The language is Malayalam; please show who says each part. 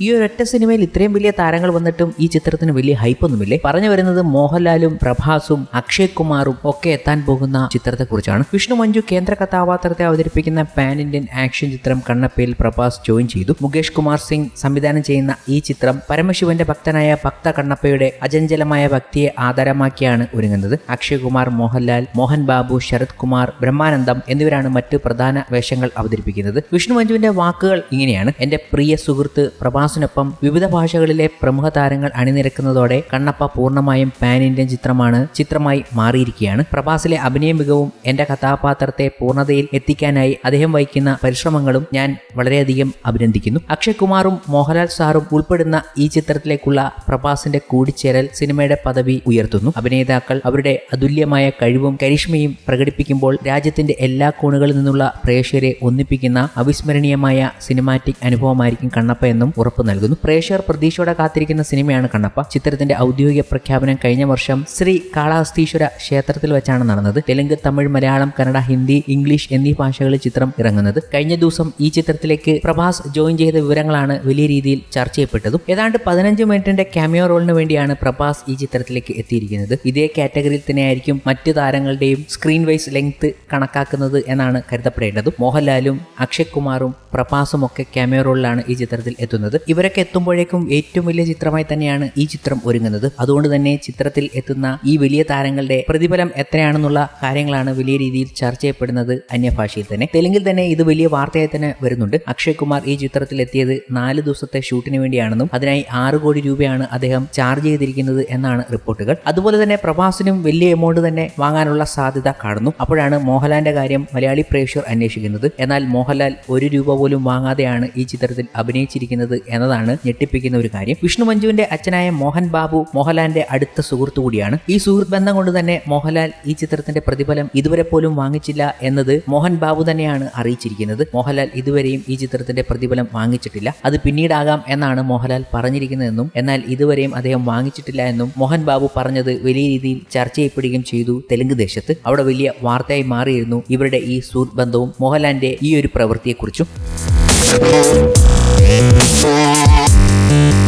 Speaker 1: ഈ ഒരൊറ്റ സിനിമയിൽ ഇത്രയും വലിയ താരങ്ങൾ വന്നിട്ടും ഈ ചിത്രത്തിന് വലിയ ഹൈപ്പൊന്നുമില്ലേ പറഞ്ഞു വരുന്നത് മോഹൻലാലും പ്രഭാസും അക്ഷയ് കുമാറും ഒക്കെ എത്താൻ പോകുന്ന ചിത്രത്തെക്കുറിച്ചാണ്. വിഷ്ണു മഞ്ജു കേന്ദ്ര കഥാപാത്രത്തെ അവതരിപ്പിക്കുന്ന പാൻ ഇന്ത്യൻ ആക്ഷൻ ചിത്രം കണ്ണപ്പയിൽ പ്രഭാസ് ജോയിൻ ചെയ്തു. മുകേഷ് കുമാർ സിംഗ് സംവിധാനം ചെയ്യുന്ന ഈ ചിത്രം പരമശിവന്റെ ഭക്തനായ ഭക്ത കണ്ണപ്പയുടെ അചഞ്ചലമായ ഭക്തിയെ ആധാരമാക്കിയാണ് ഒരുങ്ങുന്നത്. അക്ഷയ് കുമാർ മോഹൻലാൽ മോഹൻ ബാബു ശരത് കുമാർ ബ്രഹ്മാനന്ദം എന്നിവരാണ് മറ്റ് പ്രധാന വേഷങ്ങൾ അവതരിപ്പിക്കുന്നത്. വിഷ്ണു മഞ്ജുവിന്റെ വാക്കുകൾ ഇങ്ങനെയാണ്. എന്റെ പ്രിയ സുഹൃത്ത് പ്രഭാസിനൊപ്പം വിവിധ ഭാഷകളിലെ പ്രമുഖ താരങ്ങൾ അണിനിരക്കുന്നതോടെ കണ്ണപ്പ പൂർണമായും പാൻ ഇന്ത്യൻ ചിത്രമാണ് ചിത്രമായി മാറിയിരിക്കുകയാണ്. പ്രഭാസിലെ അഭിനയ മികവും എന്റെ കഥാപാത്രത്തെ പൂർണതയിൽ എത്തിക്കാനായി അദ്ദേഹം വഹിക്കുന്ന പരിശ്രമങ്ങളും ഞാൻ വളരെയധികം അഭിനന്ദിക്കുന്നു. അക്ഷയ് കുമാറും മോഹൻലാൽ സാറും ഉൾപ്പെടുന്ന ഈ ചിത്രത്തിലേക്കുള്ള പ്രഭാസിന്റെ കൂടിച്ചേരൽ സിനിമയുടെ പദവി ഉയർത്തുന്നു. അഭിനേതാക്കൾ അവരുടെ അതുല്യമായ കഴിവും കരിഷ്മയും പ്രകടിപ്പിക്കുമ്പോൾ രാജ്യത്തിന്റെ എല്ലാ കോണുകളിൽ നിന്നുള്ള പ്രേക്ഷകരെ ഒന്നിപ്പിക്കുന്ന അവിസ്മരണീയമായ സിനിമാറ്റിക് അനുഭവമായിരിക്കും കണ്ണപ്പ എന്നും ഉറപ്പു നൽകുന്നു. പ്രേക്ഷകർ പ്രതീക്ഷയോടെ കാത്തിരിക്കുന്ന സിനിമയാണ് കണ്ണപ്പ. ചിത്രത്തിന്റെ ഔദ്യോഗിക പ്രഖ്യാപനം കഴിഞ്ഞ വർഷം ശ്രീ കാളഹസ്തീശ്വര ക്ഷേത്രത്തിൽ വെച്ചാണ് നടന്നത്. തെലുങ്ക് തമിഴ് മലയാളം കന്നഡ ഹിന്ദി ഇംഗ്ലീഷ് എന്നീ ഭാഷകളിൽ ചിത്രം ഇറങ്ങുന്നത്. കഴിഞ്ഞ ദിവസം ഈ ചിത്രത്തിലേക്ക് പ്രഭാസ് ജോയിൻ ചെയ്ത വിവരങ്ങളാണ് വലിയ രീതിയിൽ ചർച്ച ചെയ്യപ്പെട്ടതും. ഏതാണ്ട് പതിനഞ്ച് മിനിറ്റിന്റെ ക്യാമിയോ റോളിന് വേണ്ടിയാണ് പ്രഭാസ് ഈ ചിത്രത്തിലേക്ക് എത്തിയിരിക്കുന്നത്. ഇതേ കാറ്റഗറിയിൽ തന്നെയായിരിക്കും മറ്റു താരങ്ങളുടെയും സ്ക്രീൻ വൈസ് ലെങ്ത് കണക്കാക്കുന്നത് എന്നാണ് കരുതപ്പെടേണ്ടത്. മോഹൻലാലും അക്ഷയ് കുമാറും പ്രഭാസും ഒക്കെ ക്യാമിയോ റോളിലാണ് ഈ ചിത്രത്തിൽ എത്തുന്നത്. ഇവരൊക്കെ എത്തുമ്പോഴേക്കും ഏറ്റവും വലിയ ചിത്രമായി തന്നെയാണ് ഈ ചിത്രം ഒരുങ്ങുന്നത്. അതുകൊണ്ട് തന്നെ ചിത്രത്തിൽ എത്തുന്ന ഈ വലിയ താരങ്ങളുടെ പ്രതിഫലം എത്രയാണെന്നുള്ള കാര്യങ്ങളാണ് വലിയ രീതിയിൽ ചർച്ച ചെയ്യപ്പെടുന്നത് അന്യഭാഷയിൽ തന്നെ. തെലുങ്കിൽ തന്നെ ഇത് വലിയ വാർത്തയായി തന്നെ വരുന്നുണ്ട്. അക്ഷയ് കുമാർ ഈ ചിത്രത്തിൽ എത്തിയത് നാല് ദിവസത്തെ ഷൂട്ടിന് വേണ്ടിയാണെന്നും അതിനായി ആറ് കോടി രൂപയാണ് അദ്ദേഹം ചാർജ് ചെയ്തിരിക്കുന്നത് എന്നാണ് റിപ്പോർട്ടുകൾ. അതുപോലെ തന്നെ പ്രഭാസിനും വലിയ എമൗണ്ട് തന്നെ വാങ്ങാനുള്ള സാധ്യത കാണുന്നു. അപ്പോഴാണ് മോഹൻലാലിന്റെ കാര്യം മലയാളി പ്രേക്ഷകർ അന്വേഷിക്കുന്നത്. എന്നാൽ മോഹൻലാൽ ഒരു രൂപ പോലും വാങ്ങാതെയാണ് ഈ ചിത്രത്തിൽ അഭിനയിച്ചിരിക്കുന്നത് എന്നതാണ് ഞെട്ടിപ്പിക്കുന്ന ഒരു കാര്യം. വിഷ്ണു മഞ്ജുവിന്റെ അച്ഛനായ മോഹൻ ബാബു മോഹൻലാലിന്റെ അടുത്ത സുഹൃത്തു കൂടിയാണ്. ഈ സുഹൃത്ത് ബന്ധം കൊണ്ട് തന്നെ മോഹൻലാൽ ഈ ചിത്രത്തിന്റെ പ്രതിഫലം ഇതുവരെ പോലും വാങ്ങിച്ചില്ല എന്നത് മോഹൻ ബാബു തന്നെയാണ് അറിയിച്ചിരിക്കുന്നത്. മോഹൻലാൽ ഇതുവരെയും ഈ ചിത്രത്തിന്റെ പ്രതിഫലം വാങ്ങിച്ചിട്ടില്ല. അത് പിന്നീടാകാം എന്നാണ് മോഹൻലാൽ പറഞ്ഞിരിക്കുന്നതെന്നും എന്നാൽ ഇതുവരെയും അദ്ദേഹം വാങ്ങിച്ചിട്ടില്ല എന്നും മോഹൻ ബാബു പറഞ്ഞത് വലിയ രീതിയിൽ ചർച്ച ചെയ്യപ്പെടുകയും ചെയ്തു തെലുങ്ക് ദേശത്ത്. അവിടെ വലിയ വാർത്തയായി മാറിയിരുന്നു ഇവരുടെ ഈ സുഹൃത്ത് ബന്ധവും മോഹൻലാലിന്റെ ഈ ഒരു പ്രവൃത്തിയെക്കുറിച്ചും. Yeah.